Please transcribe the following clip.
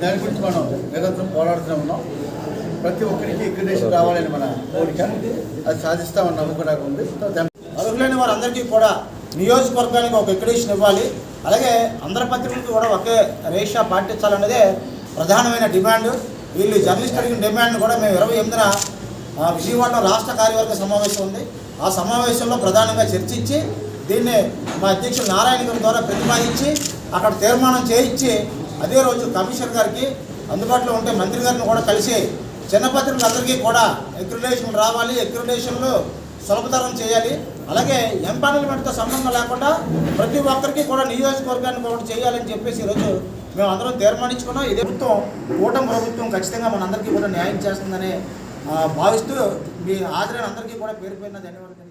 దాని గురించి మనం నిరంతరం పోరాడుతూనే ఉన్నాం. ప్రతి ఒక్కరికి ఎక్రిడేషన్ రావాలని మన కోరిక. అది సాధిస్తామని నమ్మకం నాకు ఉంది. అర్హులైన వారందరికీ కూడా నియోజకవర్గానికి ఒక ఎక్రిడేషన్ ఇవ్వాలి. అలాగే అందరి పత్రికలకు కూడా ఒకే రేషా పాటించాలన్నదే ప్రధానమైన డిమాండ్. వీళ్ళు జర్నలిస్ట్ అడిగిన డిమాండ్ కూడా మేము ఇరవై ఎనిమిదిన విజయవాడలో రాష్ట్ర కార్యవర్గ సమావేశం ఉంది. ఆ సమావేశంలో ప్రధానంగా చర్చించి దీన్ని మా అధ్యక్షుడు నారాయణ గారి ద్వారా ప్రతిపాదించి అక్కడ తీర్మానం చేయించి అదే రోజు కమిషనర్ గారికి అందుబాటులో ఉంటే మంత్రి గారిని కూడా కలిసి చిన్నపత్రికలందరికీ కూడా అక్రిడేషన్ రావాలి అక్రిడేషన్లు సులభతరం చేయాలి. అలాగే ఎంపానల్మెంట్తో సంబంధం లేకుండా ప్రతి ఒక్కరికి కూడా నియోజకవర్గాన్ని కూడా చేయాలని చెప్పేసి ఈరోజు మేము అందరం తీర్మానించుకున్నాం. ఇదే ప్రభుత్వం కూటమి ప్రభుత్వం ఖచ్చితంగా మనందరికీ కూడా న్యాయం చేస్తుందని భావిస్తూ మీ హాజరైన అందరికీ కూడా పేరు పేరున ధన్యవాదాలు.